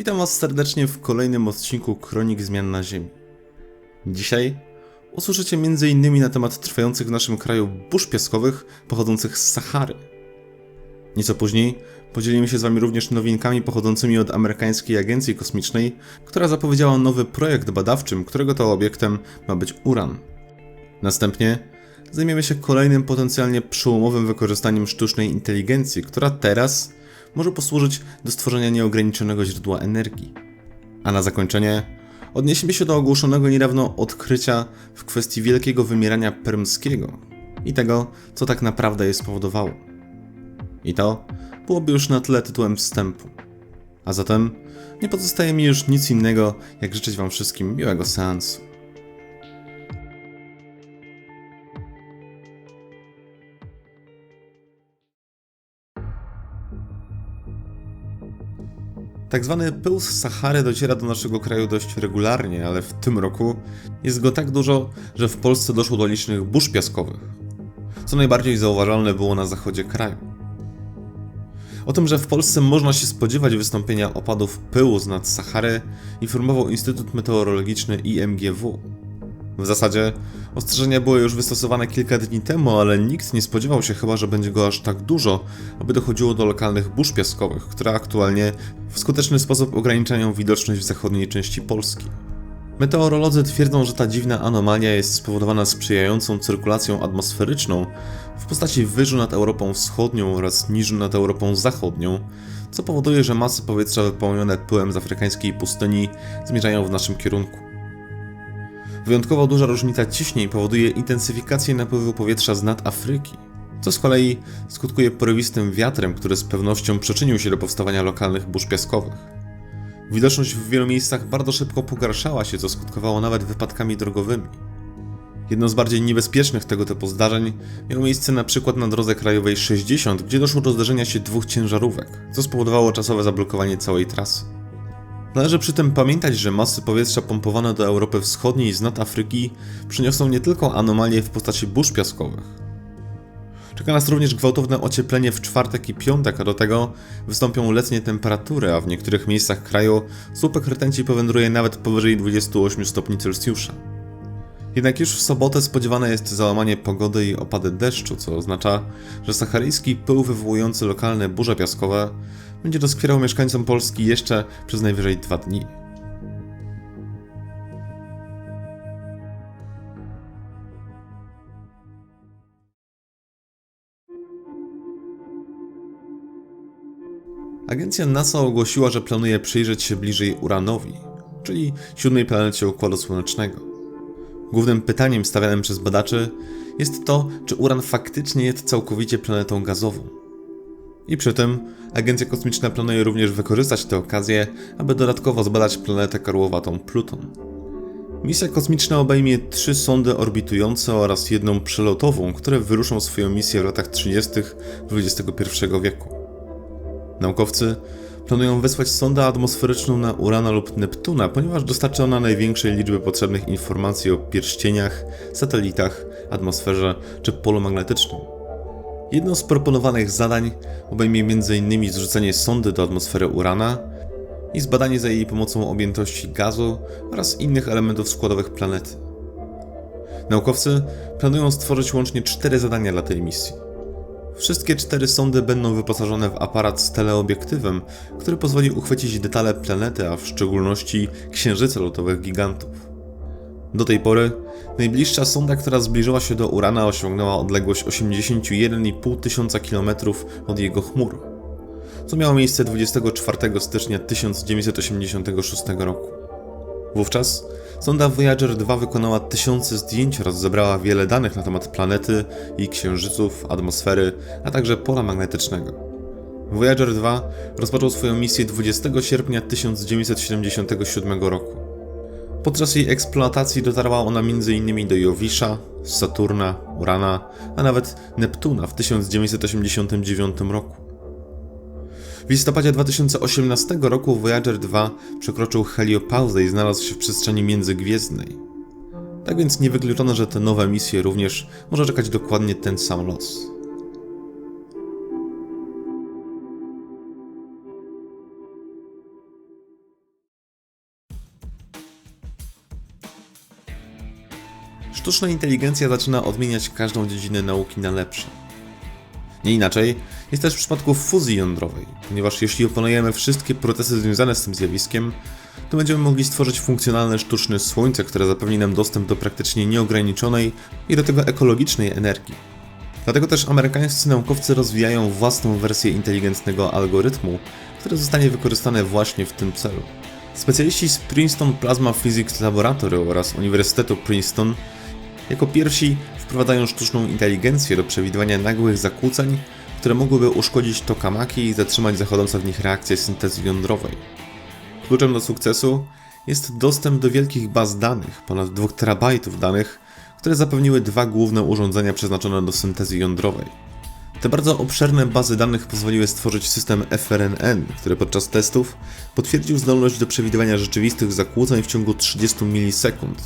Witam Was serdecznie w kolejnym odcinku Kronik Zmian na Ziemi. Dzisiaj usłyszycie m.in. na temat trwających w naszym kraju burz piaskowych pochodzących z Sahary. Nieco później podzielimy się z Wami również nowinkami pochodzącymi od amerykańskiej agencji kosmicznej, która zapowiedziała nowy projekt badawczym, którego to obiektem ma być uran. Następnie zajmiemy się kolejnym potencjalnie przełomowym wykorzystaniem sztucznej inteligencji, która teraz może posłużyć do stworzenia nieograniczonego źródła energii. A na zakończenie odniesiemy się do ogłoszonego niedawno odkrycia w kwestii wielkiego wymierania permskiego i tego, co tak naprawdę je spowodowało. I to byłoby już na tyle tytułem wstępu. A zatem nie pozostaje mi już nic innego, jak życzyć Wam wszystkim miłego seansu. Tak zwany pył z Sahary dociera do naszego kraju dość regularnie, ale w tym roku jest go tak dużo, że w Polsce doszło do licznych burz piaskowych. Co najbardziej zauważalne było na zachodzie kraju. O tym, że w Polsce można się spodziewać wystąpienia opadów pyłu z nad Sahary, informował Instytut Meteorologiczny IMGW. W zasadzie ostrzeżenia były już wystosowane kilka dni temu, ale nikt nie spodziewał się chyba, że będzie go aż tak dużo, aby dochodziło do lokalnych burz piaskowych, które aktualnie w skuteczny sposób ograniczają widoczność w zachodniej części Polski. Meteorolodzy twierdzą, że ta dziwna anomalia jest spowodowana sprzyjającą cyrkulacją atmosferyczną w postaci wyżu nad Europą Wschodnią oraz niżu nad Europą Zachodnią, co powoduje, że masy powietrza wypełnione pyłem z afrykańskiej pustyni zmierzają w naszym kierunku. Wyjątkowo duża różnica ciśnień powoduje intensyfikację napływu powietrza z nad Afryki, co z kolei skutkuje porywistym wiatrem, który z pewnością przyczynił się do powstawania lokalnych burz piaskowych. Widoczność w wielu miejscach bardzo szybko pogarszała się, co skutkowało nawet wypadkami drogowymi. Jedno z bardziej niebezpiecznych tego typu zdarzeń miało miejsce na przykład na drodze krajowej 60, gdzie doszło do zderzenia się dwóch ciężarówek, co spowodowało czasowe zablokowanie całej trasy. Należy przy tym pamiętać, że masy powietrza pompowane do Europy Wschodniej z nad Afryki przyniosą nie tylko anomalie w postaci burz piaskowych. Czeka nas również gwałtowne ocieplenie w czwartek i piątek, a do tego wystąpią letnie temperatury, a w niektórych miejscach kraju słupek rtęci powędruje nawet powyżej 28 stopni Celsjusza. Jednak już w sobotę spodziewane jest załamanie pogody i opady deszczu, co oznacza, że saharyjski pył wywołujący lokalne burze piaskowe będzie doskwierał mieszkańcom Polski jeszcze przez najwyżej dwa dni. Agencja NASA ogłosiła, że planuje przyjrzeć się bliżej Uranowi, czyli siódmej planecie Układu Słonecznego. Głównym pytaniem stawianym przez badaczy jest to, czy Uran faktycznie jest całkowicie planetą gazową. I przy tym Agencja Kosmiczna planuje również wykorzystać tę okazję, aby dodatkowo zbadać planetę karłowatą Pluton. Misja kosmiczna obejmie trzy sondy orbitujące oraz jedną przelotową, które wyruszą swoją misję w latach 30. XXI wieku. Naukowcy planują wysłać sondę atmosferyczną na Urana lub Neptuna, ponieważ dostarcza ona największej liczby potrzebnych informacji o pierścieniach, satelitach, atmosferze czy polu magnetycznym. Jedno z proponowanych zadań obejmie m.in. zrzucenie sondy do atmosfery Urana i zbadanie za jej pomocą objętości gazu oraz innych elementów składowych planety. Naukowcy planują stworzyć łącznie cztery zadania dla tej misji. Wszystkie cztery sondy będą wyposażone w aparat z teleobiektywem, który pozwoli uchwycić detale planety, a w szczególności księżyce lotowych gigantów. Do tej pory najbliższa sonda, która zbliżyła się do Urana, osiągnęła odległość 81,5 tysiąca kilometrów od jego chmur, co miało miejsce 24 stycznia 1986 roku. Wówczas sonda Voyager 2 wykonała tysiące zdjęć oraz zebrała wiele danych na temat planety i księżyców, atmosfery, a także pola magnetycznego. Voyager 2 rozpoczął swoją misję 20 sierpnia 1977 roku. Podczas jej eksploatacji dotarła ona m.in. do Jowisza, Saturna, Urana, a nawet Neptuna w 1989 roku. W listopadzie 2018 roku Voyager 2 przekroczył heliopauzę i znalazł się w przestrzeni międzygwiezdnej. Tak więc niewykluczone, że te nowe misje również może czekać dokładnie ten sam los. Sztuczna inteligencja zaczyna odmieniać każdą dziedzinę nauki na lepsze. Nie inaczej, jest też w przypadku fuzji jądrowej, ponieważ jeśli opanujemy wszystkie procesy związane z tym zjawiskiem, to będziemy mogli stworzyć funkcjonalne sztuczne słońce, które zapewni nam dostęp do praktycznie nieograniczonej i do tego ekologicznej energii. Dlatego też amerykańscy naukowcy rozwijają własną wersję inteligentnego algorytmu, który zostanie wykorzystany właśnie w tym celu. Specjaliści z Princeton Plasma Physics Laboratory oraz Uniwersytetu Princeton jako pierwsi wprowadzają sztuczną inteligencję do przewidywania nagłych zakłóceń, które mogłyby uszkodzić tokamaki i zatrzymać zachodzące w nich reakcje syntezy jądrowej. Kluczem do sukcesu jest dostęp do wielkich baz danych, ponad 2 terabajtów danych, które zapewniły dwa główne urządzenia przeznaczone do syntezy jądrowej. Te bardzo obszerne bazy danych pozwoliły stworzyć system FRNN, który podczas testów potwierdził zdolność do przewidywania rzeczywistych zakłóceń w ciągu 30 milisekund,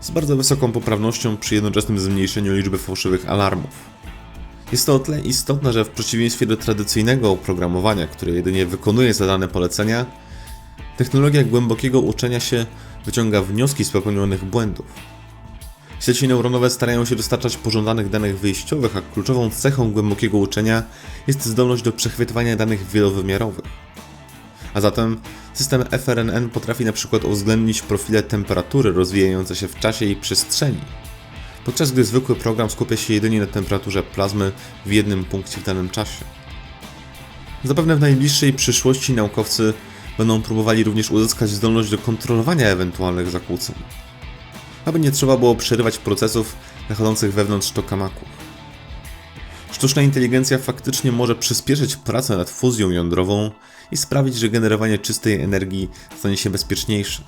z bardzo wysoką poprawnością przy jednoczesnym zmniejszeniu liczby fałszywych alarmów. Jest to o tyle istotne, że w przeciwieństwie do tradycyjnego oprogramowania, które jedynie wykonuje zadane polecenia, technologia głębokiego uczenia się wyciąga wnioski z popełnionych błędów. Sieci neuronowe starają się dostarczać pożądanych danych wyjściowych, a kluczową cechą głębokiego uczenia jest zdolność do przechwytywania danych wielowymiarowych. A zatem system FRNN potrafi na przykład uwzględnić profile temperatury rozwijające się w czasie i przestrzeni, podczas gdy zwykły program skupia się jedynie na temperaturze plazmy w jednym punkcie w danym czasie. Zapewne w najbliższej przyszłości naukowcy będą próbowali również uzyskać zdolność do kontrolowania ewentualnych zakłóceń, aby nie trzeba było przerywać procesów zachodzących wewnątrz tokamaków. Sztuczna inteligencja faktycznie może przyspieszyć pracę nad fuzją jądrową i sprawić, że generowanie czystej energii stanie się bezpieczniejsze.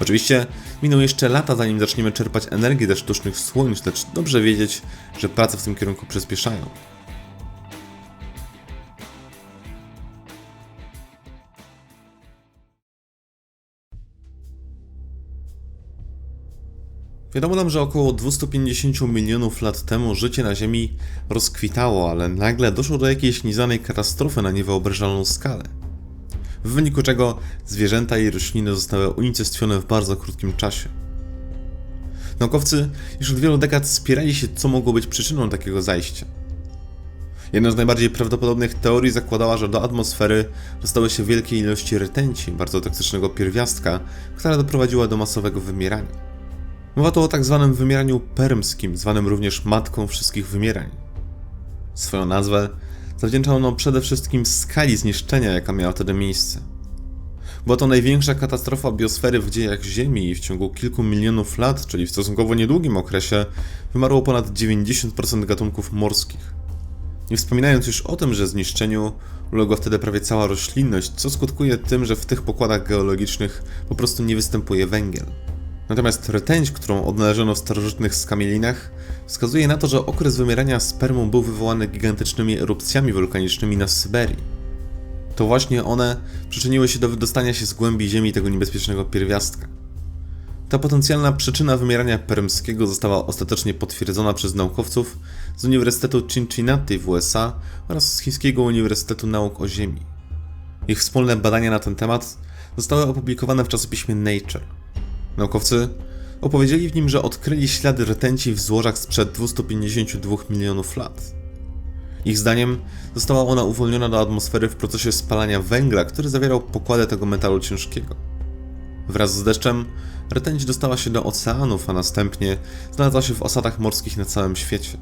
Oczywiście miną jeszcze lata, zanim zaczniemy czerpać energię ze sztucznych słońc, lecz dobrze wiedzieć, że prace w tym kierunku przyspieszają. Wiadomo nam, że około 250 milionów lat temu życie na Ziemi rozkwitało, ale nagle doszło do jakiejś nieznanej katastrofy na niewyobrażalną skalę. W wyniku czego zwierzęta i rośliny zostały unicestwione w bardzo krótkim czasie. Naukowcy już od wielu dekad spierali się, co mogło być przyczyną takiego zajścia. Jedna z najbardziej prawdopodobnych teorii zakładała, że do atmosfery dostały się wielkie ilości rtęci, bardzo toksycznego pierwiastka, która doprowadziła do masowego wymierania. Mowa tu o tak zwanym wymieraniu permskim, zwanym również matką wszystkich wymierań. Swoją nazwę zawdzięcza ono przede wszystkim skali zniszczenia, jaka miała wtedy miejsce. Była to największa katastrofa biosfery w dziejach Ziemi i w ciągu kilku milionów lat, czyli w stosunkowo niedługim okresie, wymarło ponad 90% gatunków morskich. Nie wspominając już o tym, że zniszczeniu uległa wtedy prawie cała roślinność, co skutkuje tym, że w tych pokładach geologicznych po prostu nie występuje węgiel. Natomiast rtęć, którą odnaleziono w starożytnych skamielinach, wskazuje na to, że okres wymierania spermą był wywołany gigantycznymi erupcjami wulkanicznymi na Syberii. To właśnie one przyczyniły się do wydostania się z głębi Ziemi tego niebezpiecznego pierwiastka. Ta potencjalna przyczyna wymierania permskiego została ostatecznie potwierdzona przez naukowców z Uniwersytetu Cincinnati w USA oraz z Chińskiego Uniwersytetu Nauk o Ziemi. Ich wspólne badania na ten temat zostały opublikowane w czasopiśmie Nature. Naukowcy opowiedzieli w nim, że odkryli ślady rtęci w złożach sprzed 252 milionów lat. Ich zdaniem została ona uwolniona do atmosfery w procesie spalania węgla, który zawierał pokładę tego metalu ciężkiego. Wraz z deszczem rtęć dostała się do oceanów, a następnie znalazła się w osadach morskich na całym świecie.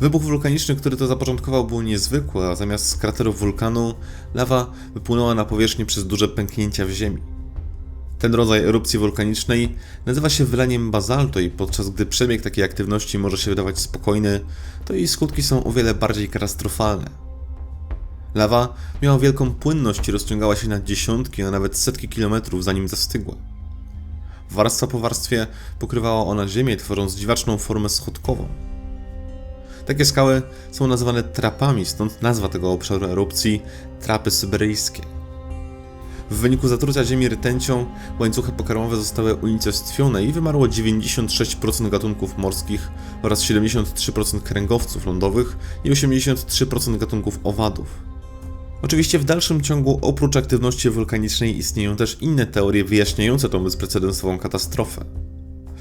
Wybuch wulkaniczny, który to zapoczątkował, był niezwykły, a zamiast z kraterów wulkanu lawa wypłynęła na powierzchnię przez duże pęknięcia w ziemi. Ten rodzaj erupcji wulkanicznej nazywa się wylaniem bazaltu i podczas gdy przebieg takiej aktywności może się wydawać spokojny, to jej skutki są o wiele bardziej katastrofalne. Lawa miała wielką płynność i rozciągała się na dziesiątki, a nawet setki kilometrów zanim zastygła. Warstwa po warstwie pokrywała ona ziemię, tworząc dziwaczną formę schodkową. Takie skały są nazywane trapami, stąd nazwa tego obszaru erupcji trapy syberyjskie. W wyniku zatrucia ziemi rtęcią łańcuchy pokarmowe zostały unicestwione i wymarło 96% gatunków morskich oraz 73% kręgowców lądowych i 83% gatunków owadów. Oczywiście w dalszym ciągu oprócz aktywności wulkanicznej istnieją też inne teorie wyjaśniające tą bezprecedensową katastrofę.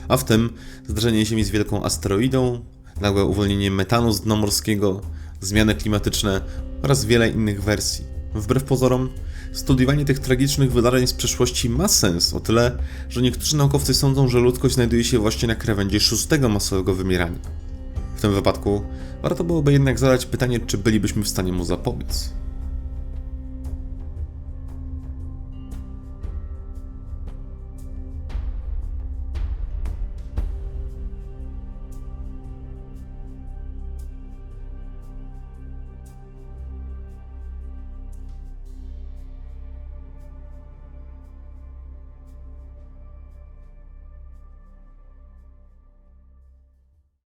a w tym zdarzenie Ziemi z wielką asteroidą, nagłe uwolnienie metanu z dna morskiego, zmiany klimatyczne oraz wiele innych wersji. Wbrew pozorom, studiowanie tych tragicznych wydarzeń z przeszłości ma sens o tyle, że niektórzy naukowcy sądzą, że ludzkość znajduje się właśnie na krawędzi szóstego masowego wymierania. W tym wypadku warto byłoby jednak zadać pytanie, czy bylibyśmy w stanie mu zapobiec.